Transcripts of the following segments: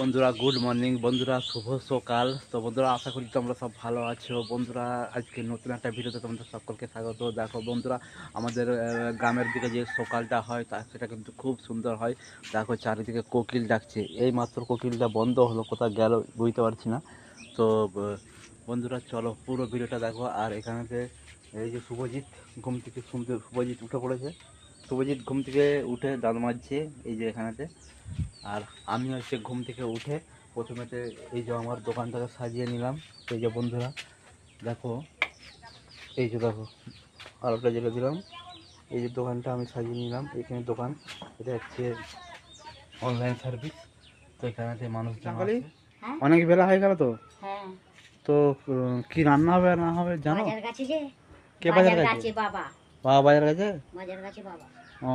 বন্ধুরা good morning বন্ধুরা, শুভ সকাল। তো বন্ধুরা, আশা করি তোমরা সব ভালো আছো। বন্ধুরা, আজকে নতুন একটা ভিডিওতে তোমাদের সকলকে স্বাগত। দেখো বন্ধুরা, আমাদের গ্রামের দিকে যে সকালটা হয়, তা সেটা কিন্তু খুব সুন্দর হয়। দেখো চারিদিকে কোকিল ডাকছে। এই মাত্র কোকিলটা বন্ধ হলো, কোথাও গেল বুঝতে পারছি না। তো বন্ধুরা, চলো পুরো ভিডিওটা দেখো। আর এখানেতে এই যে শুভজিৎ, ঘুম থেকে শুনতে, শুভজিৎ উঠে পড়েছে। শুভজিৎ ঘুম থেকে উঠে দাঁত মাজছে, এই যে এখানেতে। আর আমি হচ্ছে ঘুম থেকে উঠে প্রথমেতে এই যে আমার দোকানটাকে সাজিয়ে নিলাম। এই যে বন্ধুরা দেখো এই যে দেখো আলোটা জ্বেলে দিলাম। এই যে দোকানটা আমি সাজিয়ে নিলাম। এখানে দোকান এটা হচ্ছে অনলাইন সার্ভিস তো এখানে মানুষ? হ্যাঁ? অনেক বেলা হয়ে গেল তো? হ্যাঁ। তো কি রান্না হবে আর না হবে জানো? কে বাজার কাছে বাবা। বাবা বাজার কাছে বাজার গাছে বাবা। ও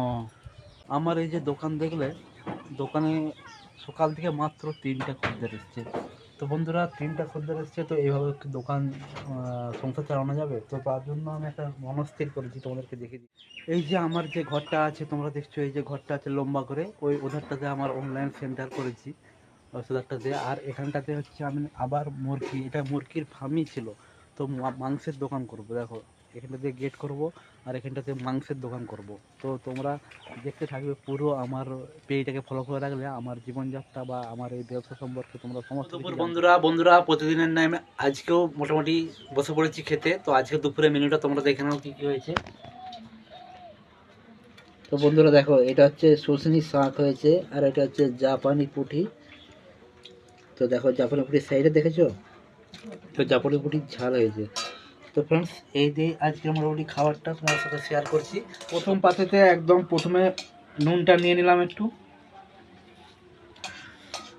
আমার এই যে দোকান দেখলে দোকানে সকাল থেকে মাত্র তিনটা খদ্দের এসছে। তো বন্ধুরা, তিনটা খদ্দের এসছে, তো এইভাবে দোকান সংসার চালানো যাবে? তো তার জন্য আমি একটা মনস্থির করেছি তোমাদেরকে দেখে দিই। এই যে আমার যে ঘরটা আছে, তোমরা দেখছ এই যে ঘরটা আছে লম্বা করে, ওই ওধারটাতে আমার অনলাইন সেন্টার করেছি, ওধারটাতে। আর এখানটাতে হচ্ছে আমি আবার মুরগি, এটা মুরগির ফার্মই ছিল। তো মাংসের দোকান করব, দেখো। এখানটাতে গেট করব আর এখানটাতে মাংসের দোকান করব। তো তোমরা দেখতে থাকবে পুরো আমার পেজটাকে ফলো করে রাখলে আমার জীবনযাত্রা বা আমার এই ব্যবসা সম্পর্কে তোমরা সমস্ত বন্ধুরা বন্ধুরা প্রতিদিনের নামে আজকেও মোটামুটি বসে পড়েছি খেতে। তো আজকে দুপুরে মেনুটা তোমরা দেখে নাও কি কি হয়েছে। তো বন্ধুরা দেখো এটা হচ্ছে সজনি শাক হয়েছে আর এটা হচ্ছে জাপানি পুঁটি। তো দেখো জাপানি পুঁটির সাইডে দেখেছ? তো জাপানি পুঁটির ঝাল হয়েছে। তো ফ্রেন্ডস এই দিয়ে আজকে মোটামুটি খাবারটা তোমার সাথে শেয়ার করছি। প্রথম পাতেতে একদম প্রথমে নুনটা নিয়ে নিলাম একটু।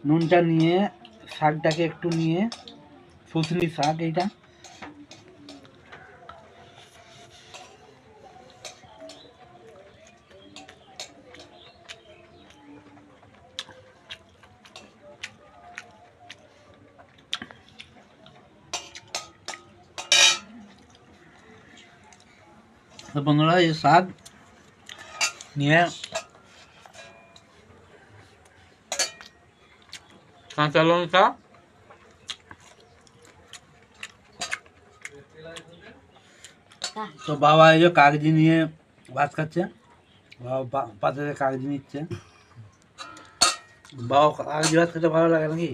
নুনটা নিয়ে শাকটাকে একটু নিয়ে শুশনি শাক এইটা। তো বন্ধুরা এই শাক নিয়ে কাঁচা লঙ্কা কাহ, তো বাবা এই যে কাগজি নিয়ে ভাত খাচ্ছে বাবা পা- পাতে কাগজি নিচ্ছে বাবা কাগজি ভাত খেতে ভালো লাগে নাকি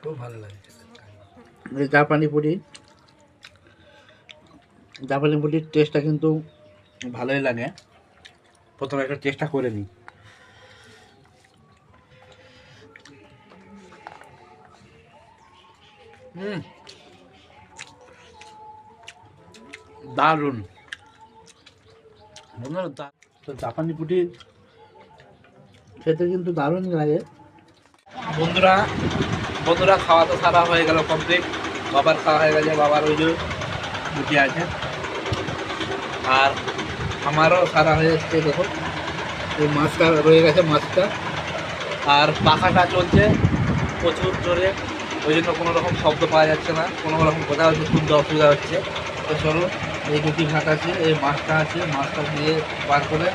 খুব ভালো লাগে এই জাপানি পুরি জাপানি পুরির টেস্টটা কিন্তু ভালোই লাগে। প্রথমে একটা টেস্টটা করে নিই। হুম। দারুণ। তো জাপানি পুটি খেতে কিন্তু দারুণ লাগে। বন্ধুরা বন্ধুরা খাওয়া তো সারা হয়ে গেল কমপ্লিট বাবার খাওয়া হয়ে গেছে বাবার ওই যে রুটি আছে। আর আমারও সারা হয়ে এসছে, দেখো। এই মাছটা রয়ে গেছে, মাছটা। আর পাখাটা চলছে প্রচুর জোরে। ওই জন্য কোনো রকম শব্দ পাওয়া যাচ্ছে না, কোনো রকম কোথাও হচ্ছে, শুনতে অসুবিধা হচ্ছে। তো চলো, এই দুটি ভাত আছে, এই মাছটা আছে, মাছটা দিয়ে বার করে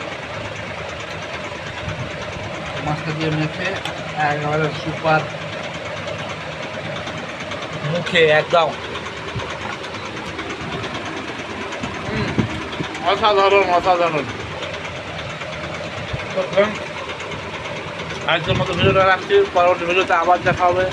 মাছটা দিয়ে মেখে একেবারে সুপার মুখে একদম অসাধারণ অসাধারণ। আজকের মতো ভিডিওটা রাখছি। পরবর্তী ভিডিওতে আবার দেখা হবে।